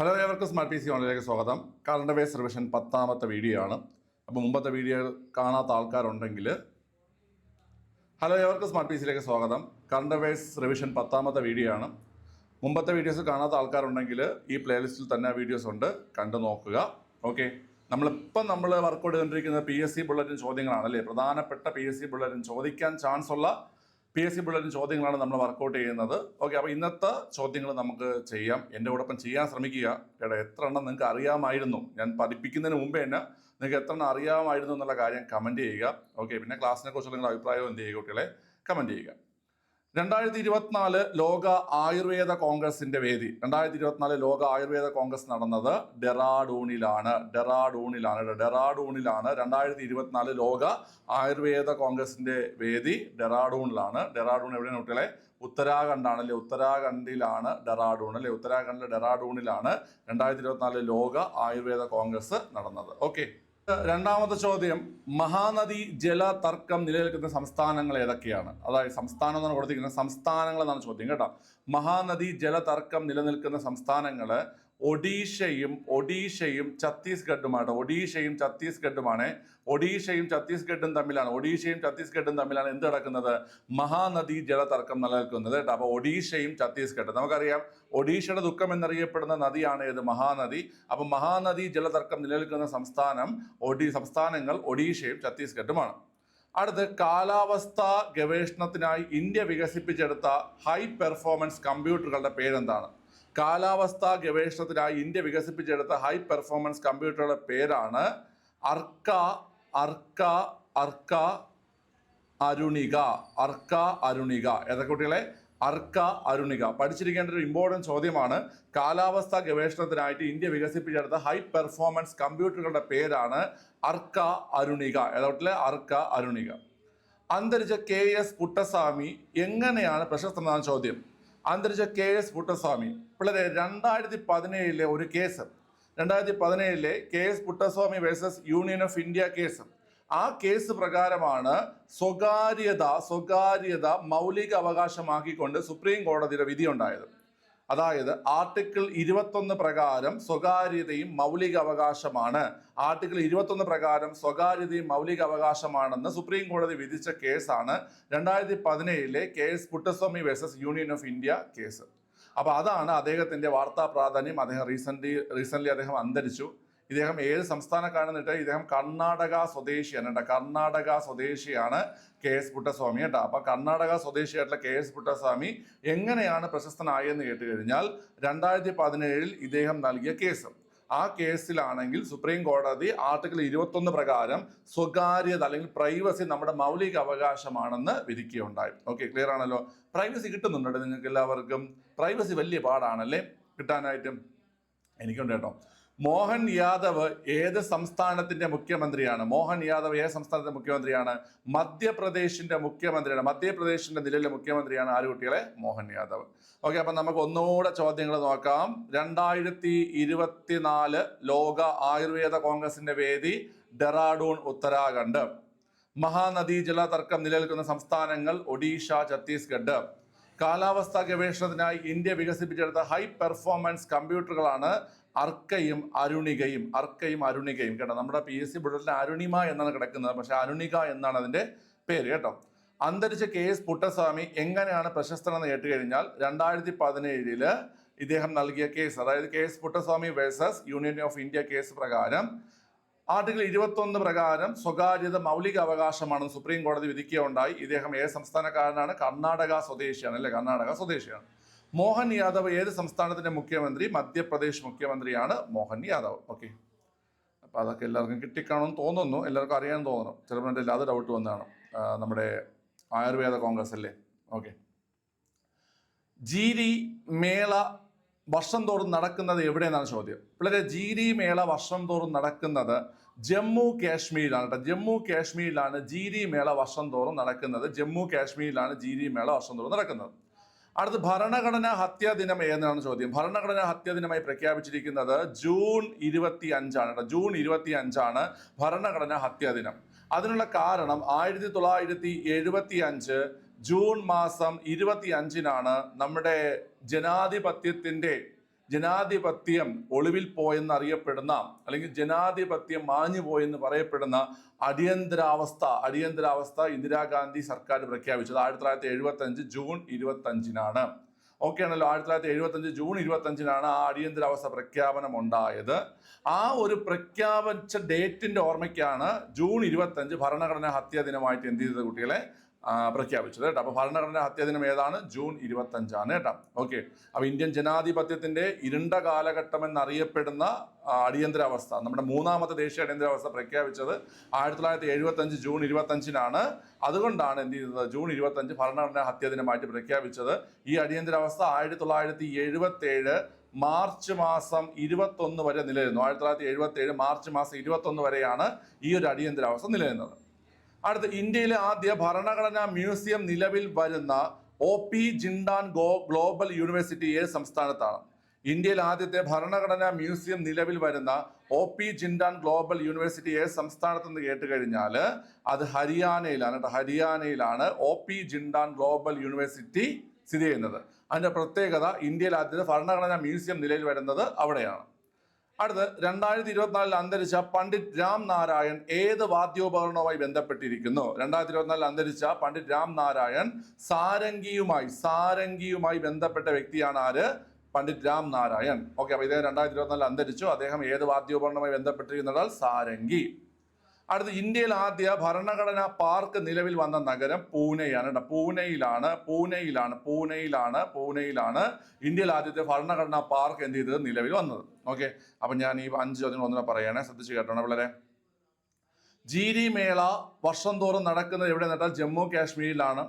Hello ഏവർക്കും smart P C ഓണിലേക്ക് സ്വാഗതം. കറണ്ട് അഫയേഴ്സ് റിവിഷൻ പത്താമത്തെ വീഡിയോ ആണ്. അപ്പോൾ മുമ്പത്തെ വീഡിയോ കാണാത്ത ആൾക്കാരുണ്ടെങ്കിൽ ഹലോ ഏവർക്കും സ്മാർട്ട് പി സിയിലേക്ക് സ്വാഗതം. കറണ്ട് അഫയേഴ്സ് റിവിഷൻ പത്താമത്തെ വീഡിയോ ആണ്. മുമ്പത്തെ വീഡിയോസ് കാണാത്ത ആൾക്കാരുണ്ടെങ്കിൽ ഈ പ്ലേലിസ്റ്റിൽ തന്നെ വീഡിയോസ് ഉണ്ട്. കണ്ടു നോക്കുക. ഓക്കെ നമ്മളിപ്പം നമ്മൾ വർക്കൗട്ട് ചെയ്തുകൊണ്ടിരിക്കുന്നത് പി എസ് സി ബുള്ളറ്റിൻ ചോദ്യങ്ങളാണ് അല്ലേ? പ്രധാനപ്പെട്ട പി എസ് സി ബുള്ളറ്റിൻ ചോദിക്കാൻ ചാൻസ് ഉള്ള പി എസ് സി ബുള്ളറ്റിൻ ചോദ്യങ്ങളാണ് നമ്മൾ വർക്കൗട്ട് ചെയ്യുന്നത്. ഓക്കെ അപ്പോൾ ഇന്നത്തെ ചോദ്യങ്ങൾ നമുക്ക് ചെയ്യാം. എന്റെ കൂടൊപ്പം ചെയ്യാൻ ശ്രമിക്കുക. ചേട്ടാ എത്ര എണ്ണം നിങ്ങൾക്ക് അറിയാമായിരുന്നു? ഞാൻ പഠിപ്പിക്കുന്നതിന് മുമ്പേ തന്നെ നിങ്ങൾക്ക് എത്ര എണ്ണം അറിയാമായിരുന്നു എന്നുള്ള കാര്യം കമന്റ് ചെയ്യുക. ഓക്കെ പിന്നെ ക്ലാസ്സിനെ കുറിച്ചുള്ള നിങ്ങളുടെ അഭിപ്രായം എന്ത് ചെയ്യുക കുട്ടികളെ? കമന്റ് ചെയ്യുക. രണ്ടായിരത്തി ഇരുപത്തിനാല് ലോക ആയുർവേദ കോൺഗ്രസിന്റെ വേദി. രണ്ടായിരത്തി ഇരുപത്തിനാല് ലോക ആയുർവേദ കോൺഗ്രസ് നടന്നത് ഡെറാഡൂണിലാണ്. ഡെറാഡൂണിലാണ് ഡെറാഡൂണിലാണ് രണ്ടായിരത്തി ഇരുപത്തിനാല് ലോക ആയുർവേദ കോൺഗ്രസിന്റെ വേദി ഡെറാഡൂണിലാണ്. ഡെറാഡൂൺ എവിടെയാണ് കുട്ടികളെ? ഉത്തരാഖണ്ഡാണ് അല്ലെ ഉത്തരാഖണ്ഡിലാണ് ഡെറാഡൂൺ അല്ലെ? ഉത്തരാഖണ്ഡിലെ ഡെറാഡൂണിലാണ് രണ്ടായിരത്തി ഇരുപത്തിനാല് ലോക ആയുർവേദ കോൺഗ്രസ് നടന്നത്. ഓക്കെ. രണ്ടാമത്തെ ചോദ്യം മഹാനദി ജല തർക്കം നിലനിൽക്കുന്ന സംസ്ഥാനങ്ങൾ ഏതൊക്കെയാണ്? അതായത് സംസ്ഥാനം എന്നാണ് കൊടുത്തിരിക്കുന്നത് സംസ്ഥാനങ്ങൾ എന്നാണ് ചോദ്യം കേട്ടോ. മഹാനദി ജല തർക്കം നിലനിൽക്കുന്ന സംസ്ഥാനങ്ങൾ ഒഡീഷയും ഒഡീഷയും ഛത്തീസ്ഗഡുമാണ്. ഒഡീഷയും ഛത്തീസ്ഗഡുമാണ്. ഒഡീഷയും ഛത്തീസ്ഗഡും തമ്മിലാണ്. ഒഡീഷയും ഛത്തീസ്ഗഡും തമ്മിലാണ് എന്ത് നടക്കുന്നത്? മഹാനദി ജലതർക്കം നിലനിൽക്കുന്നത് കേട്ടോ. അപ്പോൾ ഒഡീഷയും ഛത്തീസ്ഗഡ്. നമുക്കറിയാം ഒഡീഷയുടെ ദുഃഖം എന്നറിയപ്പെടുന്ന നദിയാണ് ഏത്? മഹാനദി. അപ്പം മഹാനദി ജലതർക്കം നിലനിൽക്കുന്ന സംസ്ഥാനം ഒഡി സംസ്ഥാനങ്ങൾ ഒഡീഷയും ഛത്തീസ്ഗഡുമാണ്. അടുത്ത് കാലാവസ്ഥാ ഗവേഷണത്തിനായി ഇന്ത്യ വികസിപ്പിച്ചെടുത്ത ഹൈ പെർഫോമൻസ് കമ്പ്യൂട്ടറുകളുടെ പേരെന്താണ്? കാലാവസ്ഥാ ഗവേഷണത്തിനായി ഇന്ത്യ വികസിപ്പിച്ചെടുത്ത ഹൈ പെർഫോമൻസ് കമ്പ്യൂട്ടറുടെ പേരാണ് അർക്ക അർക്ക അർക്ക അരുണിക. അർക്ക അരുണിക. ഏതൊക്കെ കുട്ടികളെ? അർക്ക അരുണിക. പഠിച്ചിരിക്കേണ്ട ഒരു ഇമ്പോർട്ടന്റ് ചോദ്യമാണ്. കാലാവസ്ഥാ ഗവേഷണത്തിനായിട്ട് ഇന്ത്യ വികസിപ്പിച്ചെടുത്ത ഹൈ പെർഫോമൻസ് കമ്പ്യൂട്ടറുകളുടെ പേരാണ് അർക്ക അരുണിക. ഏതോട്ടിലെ അർക്ക അരുണിക. അന്തരിച്ച കെ എസ് പുട്ടസ്വാമി എങ്ങനെയാണ് പ്രശസ്തമെന്നാണ് ചോദ്യം? അന്തരിച്ച കെ എസ് പുട്ടസ്വാമി. പിള്ളേരെ രണ്ടായിരത്തി പതിനേഴിലെ ഒരു കേസ്. രണ്ടായിരത്തി പതിനേഴിലെ K S Puttaswamy versus union of India case. ആ കേസ് പ്രകാരമാണ് സ്വകാര്യത സ്വകാര്യത മൗലിക അവകാശമാക്കിക്കൊണ്ട് സുപ്രീം കോടതിയുടെ വിധി ഉണ്ടായത് അതായത് ആർട്ടിക്കിൾ ഇരുപത്തൊന്ന് പ്രകാരം സ്വകാര്യതയും മൗലിക അവകാശമാണ്. ആർട്ടിക്കിൾ ഇരുപത്തൊന്ന് പ്രകാരം സ്വകാര്യതയും മൗലിക അവകാശമാണെന്ന് സുപ്രീം കോടതി വിധിച്ച കേസാണ് രണ്ടായിരത്തി പതിനേഴിലെ K S Puttaswamy versus union of India case. അപ്പോൾ അതാണ് അദ്ദേഹത്തിന്റെ വാർത്താ പ്രാധാന്യം. അദ്ദേഹം റീസെന്റ് റീസെന്റ് അദ്ദേഹം അന്തരിച്ചു. ഇദ്ദേഹം ഏത് സംസ്ഥാനക്കാണെന്ന് വെച്ചാൽ ഇദ്ദേഹം കർണാടക സ്വദേശിയാണ് കേട്ടോ. കർണാടക സ്വദേശിയാണ് കെ എസ് പുട്ടസ്വാമി കേട്ടോ. അപ്പൊ കർണാടക സ്വദേശിയായിട്ടുള്ള കെ എസ് പുട്ടസ്വാമി എങ്ങനെയാണ് പ്രശസ്തനായെന്ന് കേട്ട് കഴിഞ്ഞാൽ രണ്ടായിരത്തി പതിനേഴിൽ ഇദ്ദേഹം നൽകിയ കേസ്. ആ കേസിലാണെങ്കിൽ സുപ്രീം കോടതി ആർട്ടിക്കിൾ ഇരുപത്തൊന്ന് പ്രകാരം സ്വകാര്യത അല്ലെങ്കിൽ പ്രൈവസി നമ്മുടെ മൗലിക അവകാശമാണെന്ന് വിധിക്കുകയുണ്ടായി. ഓക്കെ ക്ലിയർ ആണല്ലോ? പ്രൈവസി കിട്ടുന്നുണ്ടോ നിങ്ങൾക്ക് എല്ലാവർക്കും പ്രൈവസി വലിയ പാടാണല്ലേ? കിട്ടാനായിട്ടും. എനിക്കുണ്ട് കേട്ടോ. മോഹൻ യാദവ് ഏത് സംസ്ഥാനത്തിന്റെ മുഖ്യമന്ത്രിയാണ്? മോഹൻ യാദവ് ഏത് സംസ്ഥാനത്തിന്റെ മുഖ്യമന്ത്രിയാണ്? മധ്യപ്രദേശിന്റെ മുഖ്യമന്ത്രിയാണ്. മധ്യപ്രദേശിന്റെ നിലവിലെ മുഖ്യമന്ത്രിയാണ് ആര് കുട്ടികളെ? മോഹൻ യാദവ്. ഓക്കെ അപ്പൊ നമുക്ക് ഒന്നുകൂടെ ചോദ്യങ്ങൾ നോക്കാം. രണ്ടായിരത്തി ഇരുപത്തിനാല് ലോക ആയുർവേദ കോൺഗ്രസിന്റെ വേദി ഡെറാഡൂൺ ഉത്തരാഖണ്ഡ്. മഹാനദി ജല തർക്കം നിലനിൽക്കുന്ന സംസ്ഥാനങ്ങൾ ഒഡീഷ ഛത്തീസ്ഗഡ്. കാലാവസ്ഥാ ഗവേഷണത്തിനായി ഇന്ത്യ വികസിപ്പിച്ചെടുത്ത ഹൈ പെർഫോമൻസ് കമ്പ്യൂട്ടറുകളാണ് അർക്കയും അരുണികയും അർക്കയും അരുണികയും കേട്ടോ. നമ്മുടെ പി എസ് സി ബുള്ളറ്റിൽ അരുണിമ എന്നാണ് കിടക്കുന്നത്. പക്ഷെ അരുണിക എന്നാണ് അതിന്റെ പേര് കേട്ടോ. അന്തരിച്ച കെ എസ് പുട്ടസ്വാമി എങ്ങനെയാണ് പ്രശസ്തനെന്ന് കേട്ട് കഴിഞ്ഞാൽ രണ്ടായിരത്തി പതിനേഴിൽ ഇദ്ദേഹം നൽകിയ കേസ് അതായത് K S Puttaswamy versus union of India case പ്രകാരം ആർട്ടിക്കിൾ ഇരുപത്തൊന്ന് പ്രകാരം സ്വകാര്യത മൗലിക അവകാശമാണെന്ന് സുപ്രീം കോടതി വിധിക്കുകയുണ്ടായി. ഇദ്ദേഹം ഏത് സംസ്ഥാനക്കാരനാണ്. കർണാടക സ്വദേശിയാണ് അല്ലെ? കർണാടക സ്വദേശിയാണ്. മോഹൻ യാദവ് ഏത് സംസ്ഥാനത്തിന്റെ മുഖ്യമന്ത്രി? മധ്യപ്രദേശ് മുഖ്യമന്ത്രിയാണ് മോഹൻ യാദവ്. ഓക്കെ അപ്പൊ അതൊക്കെ എല്ലാവർക്കും കിട്ടിക്കാണെന്ന് തോന്നുന്നു. എല്ലാവർക്കും അറിയാൻ തോന്നുന്നു. ചിലപ്പോൾ എന്റെ അത് ഡൗട്ട് വന്നതാണ്. നമ്മുടെ ആയുർവേദ കോൺഗ്രസ് അല്ലേ? ഓക്കെ ജീരി മേള വർഷം തോറും നടക്കുന്നത് എവിടെയെന്നാണ് ചോദ്യം? പിള്ളേരെ ജീരി മേള വർഷം തോറും നടക്കുന്നത് ജമ്മു കാശ്മീരിലാണ് കേട്ടോ. ജമ്മു കാശ്മീരിലാണ് ജീരി മേള വർഷം തോറും നടക്കുന്നത്. ജമ്മു കാശ്മീരിലാണ് ജീരി മേള വർഷം തോറും നടക്കുന്നത്. അടുത്ത് ഭരണഘടനാ ഹത്യാ ദിനം ഏതാണ് ചോദ്യം. ഭരണഘടനാ ഹത്യാ ദിനമായി പ്രഖ്യാപിച്ചിരിക്കുന്നത് ജൂൺ ഇരുപത്തി അഞ്ചാണ് കേട്ടോ. ജൂൺ ഇരുപത്തി അഞ്ചാണ് ഭരണഘടനാ ഹത്യാ ദിനം. അതിനുള്ള കാരണം ആയിരത്തി തൊള്ളായിരത്തി എഴുപത്തി അഞ്ച് ജൂൺ മാസം ഇരുപത്തി അഞ്ചിനാണ് നമ്മുടെ ജനാധിപത്യത്തിന്റെ ജനാധിപത്യം ഒളിവിൽ പോയെന്ന് അറിയപ്പെടുന്ന അല്ലെങ്കിൽ ജനാധിപത്യം മാഞ്ഞു പോയെന്ന് പറയപ്പെടുന്ന അടിയന്തരാവസ്ഥ അടിയന്തരാവസ്ഥ ഇന്ദിരാഗാന്ധി സർക്കാർ പ്രഖ്യാപിച്ചത് ആയിരത്തി തൊള്ളായിരത്തി എഴുപത്തി അഞ്ച് ജൂൺ ഇരുപത്തി അഞ്ചിനാണ് ഓക്കെ ആണല്ലോ ആയിരത്തി തൊള്ളായിരത്തി എഴുപത്തി അഞ്ച് ജൂൺ ഇരുപത്തി അഞ്ചിനാണ് ആ അടിയന്തരാവസ്ഥ പ്രഖ്യാപനം ഉണ്ടായത്. ആ ഒരു പ്രഖ്യാപിച്ച ഡേറ്റിന്റെ ഓർമ്മയ്ക്കാണ് ജൂൺ ഇരുപത്തി അഞ്ച് ഭരണഘടനാ ഹത്യാ ദിനമായിട്ട് എന്ത് ചെയ്തത് കുട്ടികളെ? പ്രഖ്യാപിച്ചത് കേട്ടോ. അപ്പൊ ഭരണഘടനാ ഹത്യാദിനം ഏതാണ്? ജൂൺ ഇരുപത്തി അഞ്ചാണ് കേട്ടോ. ഓക്കെ. അപ്പൊ ഇന്ത്യൻ ജനാധിപത്യത്തിന്റെ ഇരുണ്ട കാലഘട്ടം എന്നറിയപ്പെടുന്ന അടിയന്തരാവസ്ഥ നമ്മുടെ മൂന്നാമത്തെ ദേശീയ അടിയന്തരാവസ്ഥ പ്രഖ്യാപിച്ചത് ആയിരത്തി തൊള്ളായിരത്തി എഴുപത്തി അഞ്ച് ജൂൺ ഇരുപത്തി അഞ്ചിനാണ് അതുകൊണ്ടാണ് എന്ത് ചെയ്തത്? ജൂൺ ഇരുപത്തി അഞ്ച് ഭരണഘടനാ ഹത്യാദിനമായിട്ട് പ്രഖ്യാപിച്ചത്. ഈ അടിയന്തരാവസ്ഥ ആയിരത്തി തൊള്ളായിരത്തി എഴുപത്തി ഏഴ് മാർച്ച് മാസം ഇരുപത്തൊന്ന് വരെ നിലനിന്നു. ആയിരത്തി തൊള്ളായിരത്തി എഴുപത്തി ഏഴ് മാർച്ച് മാസം ഇരുപത്തൊന്ന് വരെയാണ് ഈ ഒരു അടിയന്തരാവസ്ഥ നിലനിന്നത്. അടുത്ത ഇന്ത്യയിലെ ആദ്യ ഭരണഘടനാ മ്യൂസിയം നിലവിൽ വരുന്ന ഒ പി ജിൻഡാൻ ഗോ ഗ്ലോബൽ യൂണിവേഴ്സിറ്റി ഏത് സംസ്ഥാനത്താണ്. ഇന്ത്യയിൽ ആദ്യത്തെ ഭരണഘടനാ മ്യൂസിയം നിലവിൽ വരുന്ന O P Jindal global university ഏത് സംസ്ഥാനത്ത് നിന്ന് കേട്ട് കഴിഞ്ഞാൽ അത് ഹരിയാനയിലാണ് കേട്ടോ. ഹരിയാനയിലാണ് O P Jindal global university സ്ഥിതി ചെയ്യുന്നത്. അതിന്റെ പ്രത്യേകത ഇന്ത്യയിൽ ആദ്യത്തെ ഭരണഘടനാ മ്യൂസിയം നിലവിൽ വരുന്നത് അവിടെയാണ്. അടുത്ത് രണ്ടായിരത്തി ഇരുപത്തിനാലിൽ അന്തരിച്ച പണ്ഡിറ്റ് രാം നാരായൺ ഏത് വാദ്യോപകരണവുമായി ബന്ധപ്പെട്ടിരിക്കുന്നു? രണ്ടായിരത്തി ഇരുപത്തിനാലിൽ അന്തരിച്ച പണ്ഡിറ്റ് രാം നാരായൺ സാരംഗിയുമായി സാരംഗിയുമായി ബന്ധപ്പെട്ട വ്യക്തിയാണ് ആര്? പണ്ഡിറ്റ് രാം നാരായൺ. ഓക്കെ അപ്പൊ ഇദ്ദേഹം രണ്ടായിരത്തി ഇരുപത്തിനാലിൽ അന്തരിച്ചു. അദ്ദേഹം ഏത് വാദ്യോപകരണവുമായി ബന്ധപ്പെട്ടിരിക്കുന്നത് സാരംഗി. അടുത്ത് ഇന്ത്യയിൽ ആദ്യ ഭരണഘടനാ പാർക്ക് നിലവിൽ വന്ന നഗരം പൂനെയാണ് കേട്ടോ. പൂനെയിലാണ് പൂനെയിലാണ് പൂനെയിലാണ് പൂനെയിലാണ് ഇന്ത്യയിൽ ആദ്യത്തെ ഭരണഘടനാ പാർക്ക് എന്ത് ചെയ്തത്? നിലവിൽ വന്നത്. ഓക്കെ അപ്പൊ ഞാൻ ഈ അഞ്ച് ചോദ്യങ്ങൾ ഒന്നിനെ പറയണേ. ശ്രദ്ധിച്ച് കേട്ടോണം വളരെ ജീരി മേള വർഷം തോറും നടക്കുന്നത് എവിടെ നട്ടാൽ ജമ്മു കാശ്മീരിലാണ്.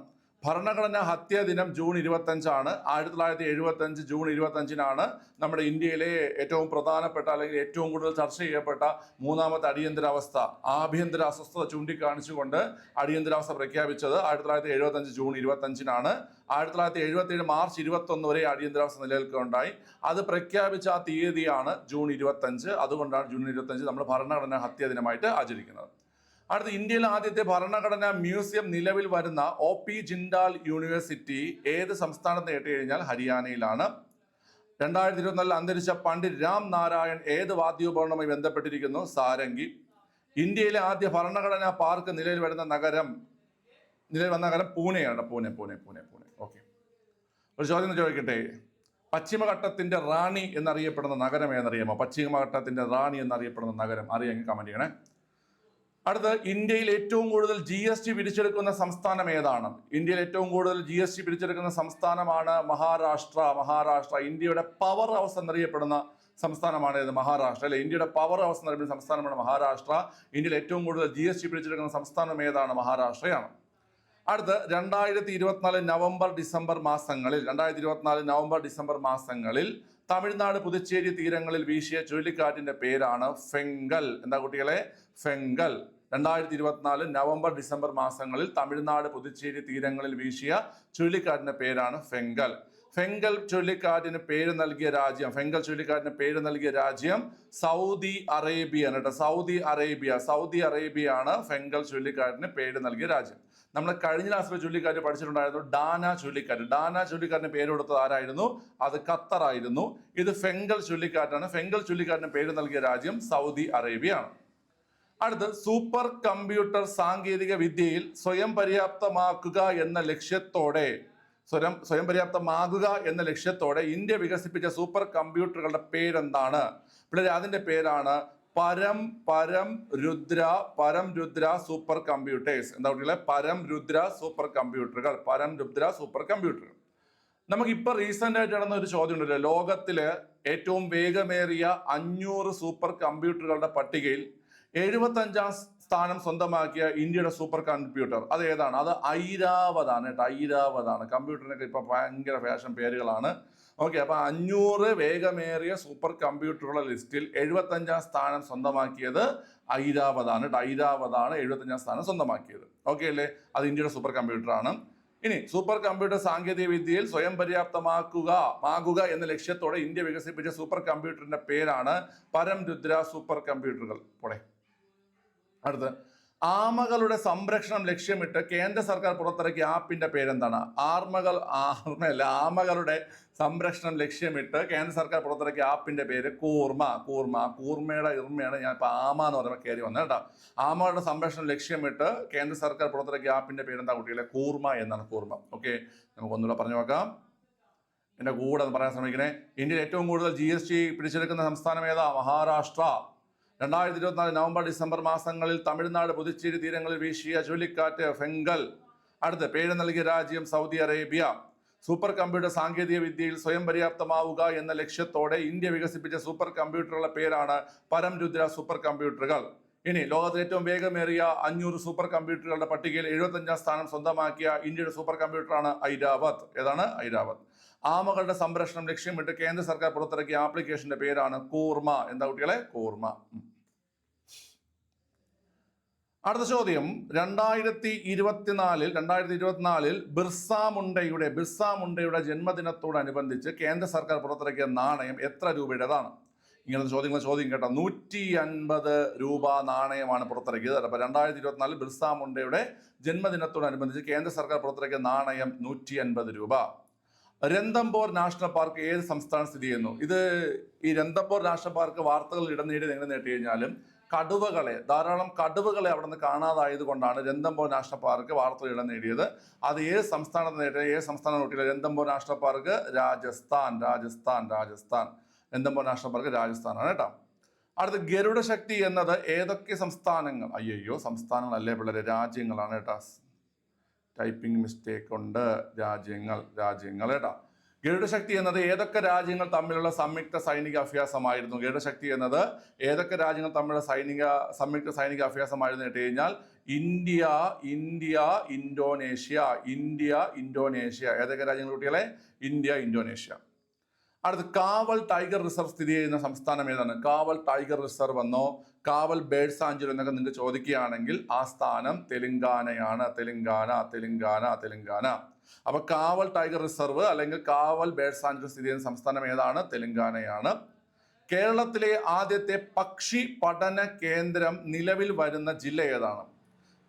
ഭരണഘടനാ ഹത്യാ ദിനം ജൂൺ ഇരുപത്തഞ്ചാണ്. ആയിരത്തി തൊള്ളായിരത്തി എഴുപത്തി അഞ്ച് ജൂൺ ഇരുപത്തഞ്ചിനാണ് നമ്മുടെ ഇന്ത്യയിലെ ഏറ്റവും പ്രധാനപ്പെട്ട അല്ലെങ്കിൽ ഏറ്റവും കൂടുതൽ ചർച്ച ചെയ്യപ്പെട്ട മൂന്നാമത്തെ അടിയന്തരാവസ്ഥ ആഭ്യന്തര അസ്വസ്ഥത ചൂണ്ടിക്കാണിച്ചുകൊണ്ട് അടിയന്തരാവസ്ഥ പ്രഖ്യാപിച്ചത് ആയിരത്തി തൊള്ളായിരത്തി എഴുപത്തി അഞ്ച് ജൂൺ ഇരുപത്തഞ്ചിനാണ്. ആയിരത്തി തൊള്ളായിരത്തി എഴുപത്തി ഏഴ് മാർച്ച് ഇരുപത്തൊന്ന് വരെ അടിയന്തരാവസ്ഥ നിലനിൽക്കുകയുണ്ടായി അത് പ്രഖ്യാപിച്ച ആ തീയതിയാണ് ജൂൺ ഇരുപത്തഞ്ച്. അതുകൊണ്ടാണ് ജൂൺ ഇരുപത്തഞ്ച് നമ്മൾ ഭരണഘടനാ ഹത്യാ ദിനമായിട്ട് ആചരിക്കുന്നത്. അടുത്ത ഇന്ത്യയിലെ ആദ്യത്തെ ഭരണഘടനാ മ്യൂസിയം നിലവിൽ വരുന്ന ഒ പി ജിൻഡാൽ യൂണിവേഴ്സിറ്റി ഏത് സംസ്ഥാനത്ത് കേട്ട് കഴിഞ്ഞാൽ ഹരിയാനയിലാണ്? രണ്ടായിരത്തി ഇരുപത്തിനാലിൽ അന്തരിച്ച പണ്ഡിറ്റ് രാം നാരായൺ ഏത് വാദ്യോപകരണവുമായി ബന്ധപ്പെട്ടിരിക്കുന്നു? സാരംഗി. ഇന്ത്യയിലെ ആദ്യ ഭരണഘടനാ പാർക്ക് നിലവിൽ വരുന്ന നഗരം നിലവിൽ വന്ന നഗരം പൂനെയാണ്. പൂനെ പൂനെ പൂനെ പൂനെ. ഓക്കെ. ഒരു ചോദ്യം ചോദിക്കട്ടെ? പശ്ചിമഘട്ടത്തിന്റെ റാണി എന്നറിയപ്പെടുന്ന നഗരം ഏതെന്നറിയാമോ പശ്ചിമഘട്ടത്തിന്റെ റാണി എന്നറിയപ്പെടുന്ന നഗരം അറിയാമെങ്കിൽ കമന്റ് ചെയ്യണേ. അടുത്ത ഇന്ത്യയിൽ ഏറ്റവും കൂടുതൽ ജി എസ് ടി പിരിച്ചെടുക്കുന്ന സംസ്ഥാനം ഏതാണ്? ഇന്ത്യയിൽ ഏറ്റവും കൂടുതൽ ജി എസ് ടി പിരിച്ചെടുക്കുന്ന സംസ്ഥാനമാണ് മഹാരാഷ്ട്ര. മഹാരാഷ്ട്ര ഇന്ത്യയുടെ പവർ ഹൗസ് എന്നറിയപ്പെടുന്ന സംസ്ഥാനമാണ് ഇത് മഹാരാഷ്ട്ര അല്ലെ? ഇന്ത്യയുടെ പവർ ഹൗസ് എന്നറിയപ്പെടുന്ന സംസ്ഥാനമാണ് മഹാരാഷ്ട്ര. ഇന്ത്യയിൽ ഏറ്റവും കൂടുതൽ ജി എസ് ടി പിരിച്ചെടുക്കുന്ന സംസ്ഥാനം ഏതാണ്? മഹാരാഷ്ട്രയാണ്. അടുത്ത് രണ്ടായിരത്തി ഇരുപത്തിനാല് നവംബർ ഡിസംബർ മാസങ്ങളിൽ രണ്ടായിരത്തി ഇരുപത്തിനാല് നവംബർ ഡിസംബർ മാസങ്ങളിൽ തമിഴ്നാട് പുതുച്ചേരി തീരങ്ങളിൽ വീശിയ ചുഴലിക്കാറ്റിന്റെ പേരാണ് ഫെങ്കൽ. എന്താ കുട്ടികളെ? ഫെങ്കൽ. രണ്ടായിരത്തി ഇരുപത്തിനാല് നവംബർ ഡിസംബർ മാസങ്ങളിൽ തമിഴ്നാട് പുതുച്ചേരി തീരങ്ങളിൽ വീശിയ ചുഴലിക്കാറ്റിന്റെ പേരാണ് ഫെങ്കൽ. ഫെങ്കൽ ചുഴലിക്കാറ്റിന് പേര് നൽകിയ രാജ്യം ഫെങ്കൽ ചുഴലിക്കാറ്റിന് പേര് നൽകിയ രാജ്യം സൗദി അറേബ്യ കേട്ടോ. സൗദി അറേബ്യ സൗദി അറേബ്യ ആണ് ഫെങ്കൽ ചുഴലിക്കാറ്റിന് പേര് നൽകിയ രാജ്യം. നമ്മൾ കഴിഞ്ഞ ക്ലാസ്സിൽ ചുഴലിക്കാറ്റ് പഠിച്ചിട്ടുണ്ടായിരുന്നു ഡാന ചുഴലിക്കാറ്റ്. ഡാന ചുഴലിക്കാറ്റിന് പേര് കൊടുത്തത് ആരായിരുന്നു? അത് ഖത്തർ ആയിരുന്നു. ഇത് ഫെങ്കൽ ചുഴലിക്കാറ്റാണ്. ഫെങ്കൽ ചുഴലിക്കാറ്റിന് പേര് നൽകിയ രാജ്യം സൗദി അറേബ്യ ആണ് അടുത്ത് സൂപ്പർ കമ്പ്യൂട്ടർ സാങ്കേതിക വിദ്യയിൽ സ്വയം പര്യാപ്തമാക്കുക എന്ന ലക്ഷ്യത്തോടെ സ്വയം സ്വയം പര്യാപ്തമാകുക എന്ന ലക്ഷ്യത്തോടെ ഇന്ത്യ വികസിപ്പിച്ച സൂപ്പർ കമ്പ്യൂട്ടറുകളുടെ പേരെന്താണ്? പിള്ളേർ അതിന്റെ പേരാണ് പരം പരം രുദ്ര പരം രുദ്ര സൂപ്പർ കമ്പ്യൂട്ടേഴ്സ്. എന്താ കുട്ടികളെ? പരം രുദ്ര സൂപ്പർ കമ്പ്യൂട്ടറുകൾ. പരം രുദ്ര സൂപ്പർ കമ്പ്യൂട്ടറുകൾ. നമുക്ക് ഇപ്പൊ റീസെന്റ് ആയിട്ട് നടന്ന ഒരു ചോദ്യം ഉണ്ടല്ലോ. ലോകത്തിലെ ഏറ്റവും വേഗമേറിയ അഞ്ഞൂറ് സൂപ്പർ കമ്പ്യൂട്ടറുകളുടെ പട്ടികയിൽ എഴുപത്തഞ്ചാം സ്ഥാനം സ്വന്തമാക്കിയ ഇന്ത്യയുടെ സൂപ്പർ കമ്പ്യൂട്ടർ. അത് ഏതാണ്? അത് ഐരാവതാണ് കേട്ടോ. ഐരാവതാണ്. കമ്പ്യൂട്ടറിനൊക്കെ ഇപ്പൊ ഭയങ്കര ഫാഷൻ പേരുകളാണ്. ഓക്കെ അപ്പൊ അഞ്ഞൂറ് വേഗമേറിയ സൂപ്പർ കമ്പ്യൂട്ടറുകളുടെ ലിസ്റ്റിൽ എഴുപത്തഞ്ചാം സ്ഥാനം സ്വന്തമാക്കിയത് ഐരാവതാണ് കേട്ടോ. ഐരാവതാണ് എഴുപത്തഞ്ചാം സ്ഥാനം സ്വന്തമാക്കിയത്. ഓക്കെ അല്ലേ? അത് ഇന്ത്യയുടെ സൂപ്പർ കമ്പ്യൂട്ടറാണ്. ഇനി സൂപ്പർ കമ്പ്യൂട്ടർ സാങ്കേതിക വിദ്യയിൽ സ്വയം പര്യാപ്തമാക്കുക ആകുക എന്ന ലക്ഷ്യത്തോടെ ഇന്ത്യ വികസിപ്പിച്ച സൂപ്പർ കമ്പ്യൂട്ടറിന്റെ പേരാണ് പരം രുദ്ര സൂപ്പർ കമ്പ്യൂട്ടറുകൾ. പോടെ. അടുത്ത് ആമകളുടെ സംരക്ഷണം ലക്ഷ്യമിട്ട് കേന്ദ്ര സർക്കാർ പുറത്തിറക്കിയ ആപ്പിന്റെ പേരെന്താണ്? ആർമകൾ ആർമയല്ല ആമകളുടെ സംരക്ഷണം ലക്ഷ്യമിട്ട് കേന്ദ്ര സർക്കാർ പുറത്തിറക്കിയ ആപ്പിന്റെ പേര് കൂർമ. കൂർമ കൂർമയുടെ ഇർമയാണ് ഞാൻ ഇപ്പൊ ആമ എന്ന് പറയുമ്പോൾ കയറി വന്നത് കേട്ടോ. ആമകളുടെ സംരക്ഷണം ലക്ഷ്യമിട്ട് കേന്ദ്ര സർക്കാർ പുറത്തിറക്കിയ ആപ്പിന്റെ പേരെന്താ കുട്ടികളെ? കൂർമ എന്നാണ് കൂർമ. ഓക്കെ നമുക്ക് ഒന്നുകൂടെ പറഞ്ഞു നോക്കാം. എന്റെ കൂടെ പറയാൻ ശ്രമിക്കണേ. ഇന്ത്യയിൽ ഏറ്റവും കൂടുതൽ ജി എസ് ടി പിടിച്ചെടുക്കുന്ന സംസ്ഥാനം ഏതാ? മഹാരാഷ്ട്ര. രണ്ടായിരത്തി ഇരുപത്തിനാല് നവംബർ ഡിസംബർ മാസങ്ങളിൽ തമിഴ്നാട് പുതുച്ചേരി തീരങ്ങളിൽ വീശിയ ചുഴലിക്കാറ്റ് ഫെങ്കൽ. അടുത്ത് പേര് നൽകിയ രാജ്യം സൗദി അറേബ്യ. സൂപ്പർ കമ്പ്യൂട്ടർ സാങ്കേതിക വിദ്യയിൽ സ്വയം പര്യാപ്തമാവുക എന്ന ലക്ഷ്യത്തോടെ ഇന്ത്യ വികസിപ്പിച്ച സൂപ്പർ കമ്പ്യൂട്ടറുകളുടെ പേരാണ് പരംരുദ്ര സൂപ്പർ കമ്പ്യൂട്ടറുകൾ. ഇനി ലോകത്തിലെ ഏറ്റവും വേഗമേറിയ അഞ്ഞൂറ് സൂപ്പർ കമ്പ്യൂട്ടറുകളുടെ പട്ടികയിൽ എഴുപത്തഞ്ചാം സ്ഥാനം സ്വന്തമാക്കിയ ഇന്ത്യയുടെ സൂപ്പർ കമ്പ്യൂട്ടറാണ് ഐരാവത്. ഏതാണ് ഐരാവത്? ആമകളുടെ സംരക്ഷണം ലക്ഷ്യമിട്ട് കേന്ദ്ര സർക്കാർ പുറത്തിറക്കിയ ആപ്ലിക്കേഷന്റെ പേരാണ് കൂർമ എന്താ കുട്ടികളെ? കൂർമ. അടുത്ത ചോദ്യം. രണ്ടായിരത്തി ഇരുപത്തിനാലിൽ രണ്ടായിരത്തി ഇരുപത്തിനാലിൽ ബിർസ മുണ്ടയുടെ ബിർസ മുണ്ടയുടെ ജന്മദിനത്തോടനുബന്ധിച്ച് കേന്ദ്ര സർക്കാർ പുറത്തിറക്കിയ നാണയം എത്ര രൂപയുടേതാണ്? ഇങ്ങനത്തെ ചോദ്യങ്ങൾ ചോദ്യം കേട്ടോ. നൂറ്റി അൻപത് രൂപ നാണയമാണ് പുറത്തിറക്കിയത് അപ്പോൾ രണ്ടായിരത്തി ഇരുപത്തിനാലിൽ ബിർസ മുണ്ടയുടെ ജന്മദിനത്തോടനുബന്ധിച്ച് കേന്ദ്ര സർക്കാർ പുറത്തിറക്കിയ നാണയം നൂറ്റി അൻപത് രൂപ. രന്തംബോർ നാഷണൽ പാർക്ക് ഏത് സംസ്ഥാനം സ്ഥിതി ചെയ്യുന്നു? ഇത് ഈ രന്തംബോർ നാഷണൽ പാർക്ക് വാർത്തകൾ ഇടം നേടി നേട്ടി കഴിഞ്ഞാലും കടുവകളെ ധാരാളം കടുവകളെ അവിടെ നിന്ന് കാണാതായത് കൊണ്ടാണ് രന്തംബോർ നാഷണൽ പാർക്ക് വാർത്ത ഇടം നേടിയത്. അത് ഏത് സംസ്ഥാനത്ത് നേടിയ ഏത് സംസ്ഥാനം നോട്ടില്ല Ranthambore national park Rajasthan Rajasthan Rajasthan. Ranthambore national park രാജസ്ഥാനാണ് കേട്ടോ. അടുത്ത ഗരുഡ ശക്തി എന്നത് ഏതൊക്കെ സംസ്ഥാനങ്ങൾ? അയ്യോ സംസ്ഥാനങ്ങളല്ലേ പിള്ളേരെ? രാജ്യങ്ങളാണ് കേട്ടോ. ടൈപ്പിംഗ് മിസ്റ്റേക്ക് ഉണ്ട്. രാജ്യങ്ങൾ രാജ്യങ്ങൾ കേട്ടോ. ഗരുഡശക്തി എന്നത് ഏതൊക്കെ രാജ്യങ്ങൾ തമ്മിലുള്ള സംയുക്ത സൈനിക അഭ്യാസമായിരുന്നു? ഗരുഡശക്തി എന്നത് ഏതൊക്കെ രാജ്യങ്ങൾ തമ്മിലുള്ള സൈനിക സംയുക്ത സൈനിക അഭ്യാസമായിരുന്നു കേട്ട് കഴിഞ്ഞാൽ India India Indonesia India Indonesia. ഏതൊക്കെ രാജ്യങ്ങൾ കുട്ടികളെ? India Indonesia. അടുത്ത് കാവൽ ടൈഗർ റിസർവ് സ്ഥിതി ചെയ്യുന്ന സംസ്ഥാനം ഏതാണ്? കാവൽ ടൈഗർ റിസർവ് എന്നോ കാവൽ ബേഡ് സാഞ്ചുറി എന്നൊക്കെ നിങ്ങൾക്ക് ചോദിക്കുകയാണെങ്കിൽ ആ സ്ഥാനം തെലുങ്കാനയാണ്. തെലുങ്കാന തെലുങ്കാന തെലുങ്കാന. അപ്പൊ കാവൽ ടൈഗർ റിസർവ് അല്ലെങ്കിൽ കാവൽ ബേഡ് സാഞ്ചുറി സ്ഥിതി ചെയ്യുന്ന സംസ്ഥാനം ഏതാണ്? തെലുങ്കാനയാണ്. കേരളത്തിലെ ആദ്യത്തെ പക്ഷി പഠന കേന്ദ്രം നിലവിൽ വരുന്ന ജില്ല ഏതാണ്?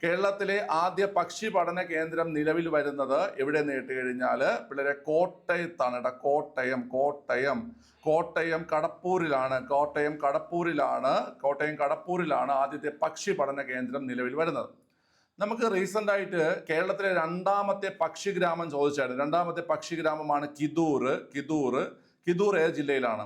കേരളത്തിലെ ആദ്യ പക്ഷി പഠന കേന്ദ്രം നിലവിൽ വരുന്നത് എവിടെ നേട്ട് കഴിഞ്ഞാൽ പിള്ളേരെ കോട്ടയത്താണ് കേട്ടോ കോട്ടയം കോട്ടയം. കോട്ടയം കടപ്പൂരിലാണ്. കോട്ടയം കടപ്പൂരിലാണ്. കോട്ടയം കടപ്പൂരിലാണ് ആദ്യത്തെ പക്ഷി പഠന കേന്ദ്രം നിലവിൽ വരുന്നത്. നമുക്ക് റീസെന്റ് ആയിട്ട് കേരളത്തിലെ രണ്ടാമത്തെ പക്ഷി ഗ്രാമം ചോദിച്ചായിരുന്നു. രണ്ടാമത്തെ പക്ഷി ഗ്രാമമാണ് കിദൂർ കിദൂർ കിദൂർ ഏത് ജില്ലയിലാണ്?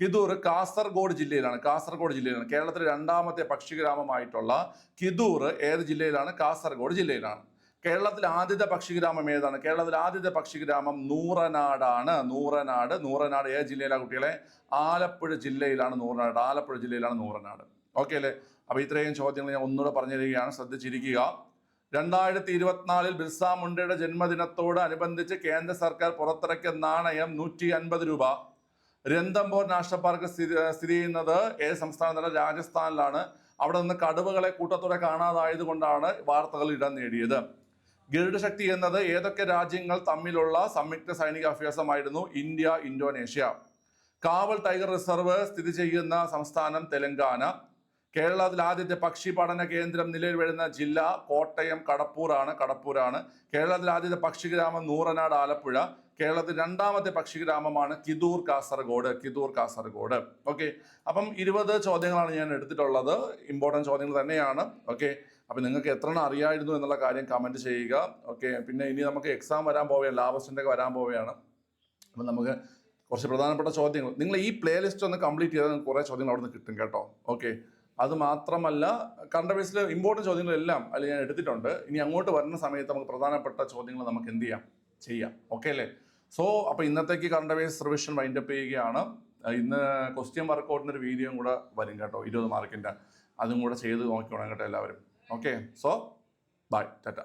കിദൂർ കാസർഗോഡ് ജില്ലയിലാണ് കാസർഗോഡ് ജില്ലയിലാണ്. കേരളത്തിലെ രണ്ടാമത്തെ പക്ഷി ഗ്രാമമായിട്ടുള്ള കിദൂർ ഏത് ജില്ലയിലാണ്? കാസർഗോഡ് ജില്ലയിലാണ്. കേരളത്തിലെ ആദ്യത്തെ പക്ഷിഗ്രാമം ഏതാണ്? കേരളത്തിലെ ആദ്യത്തെ പക്ഷിഗ്രാമം നൂറനാടാണ്. നൂറനാട് നൂറനാട് ഏത് ജില്ലയിലാണ് കുട്ടികളെ? ആലപ്പുഴ ജില്ലയിലാണ് നൂറനാട്. ആലപ്പുഴ ജില്ലയിലാണ് നൂറനാട്. ഓക്കെ അല്ലേ? അപ്പൊ ഇത്രയും ചോദ്യങ്ങൾ ഞാൻ ഒന്നുകൂടെ പറഞ്ഞു തരികയാണ് ശ്രദ്ധിച്ചിരിക്കുക. രണ്ടായിരത്തി ഇരുപത്തിനാലിൽ ബിർസ മുണ്ടയുടെ ജന്മദിനത്തോട് അനുബന്ധിച്ച് കേന്ദ്ര സർക്കാർ പുറത്തിറക്കിയ നാണയം നൂറ്റി അൻപത് രൂപ. രന്തംബോർ നാഷണൽ പാർക്ക് സ്ഥിതി ചെയ്യുന്നത് ഏത് സംസ്ഥാനത്താണ് രാജസ്ഥാനിലാണ്. അവിടെ നിന്ന് കടുവകളെ കൂട്ടത്തോടെ കാണാതായത് കൊണ്ടാണ് വാർത്തകൾ ഇടം നേടിയത്. ഗരുഡശക്തി എന്നത് ഏതൊക്കെ രാജ്യങ്ങൾ തമ്മിലുള്ള സംയുക്ത സൈനിക അഭ്യാസമായിരുന്നു? India Indonesia. Kawal tiger reserve സ്ഥിതി ചെയ്യുന്ന സംസ്ഥാനം തെലങ്കാന. കേരളത്തിൽ ആദ്യത്തെ പക്ഷി പഠന കേന്ദ്രം നിലവിൽ വരുന്ന ജില്ല കോട്ടയം കടപ്പൂറാണ് കടപ്പൂരാണ്. കേരളത്തിൽ ആദ്യത്തെ പക്ഷി ഗ്രാമം നൂറനാട് ആലപ്പുഴ. കേരളത്തിൽ രണ്ടാമത്തെ പക്ഷി ഗ്രാമമാണ് കിദൂർ കാസർഗോഡ് കിദൂർ കാസർഗോഡ്. ഓക്കെ അപ്പം ഇരുപത് ചോദ്യങ്ങളാണ് ഞാൻ എടുത്തിട്ടുള്ളത്. ഇമ്പോർട്ടന്റ് ചോദ്യങ്ങൾ തന്നെയാണ്. ഓക്കെ അപ്പം നിങ്ങൾക്ക് എത്ര അറിയായിരുന്നു എന്നുള്ള കാര്യം കമന്റ് ചെയ്യുക. ഓക്കെ പിന്നെ ഇനി നമുക്ക് എക്സാം വരാൻ പോവുകയാണ്. ലാബസ്റ്റിന്റെ ഒക്കെ വരാൻ പോവുകയാണ്. അപ്പം നമുക്ക് കുറച്ച് പ്രധാനപ്പെട്ട ചോദ്യങ്ങൾ. നിങ്ങൾ ഈ പ്ലേലിസ്റ്റ് ഒന്ന് കംപ്ലീറ്റ് ചെയ്താൽ കുറേ ചോദ്യങ്ങൾ അവിടെ നിന്ന് കിട്ടും കേട്ടോ. ഓക്കെ അത് മാത്രമല്ല കറണ്ട് ബേസിൽ ഇമ്പോർട്ടന്റ് ചോദ്യങ്ങളെല്ലാം അതിൽ ഞാൻ എടുത്തിട്ടുണ്ട്. ഇനി അങ്ങോട്ട് വരുന്ന സമയത്ത് നമുക്ക് പ്രധാനപ്പെട്ട ചോദ്യങ്ങൾ നമുക്ക് എന്ത് ചെയ്യാം? ചെയ്യാം. ഓക്കെ അല്ലേ? സോ അപ്പോൾ ഇന്നത്തേക്ക് കറണ്ട് ബേസ് റിവിഷൻ വൈൻഡപ്പ് ചെയ്യുകയാണ്. ഇന്ന് ക്വസ്റ്റ്യൻ വർക്കൗട്ടിന്റെ ഒരു വീഡിയോയും കൂടെ വരും കേട്ടോ ഇരുപത് മാർക്കിന്റെ അതും കൂടെ ചെയ്ത് നോക്കിക്കോണം കേട്ടോ എല്ലാവരും. Okay so by Tata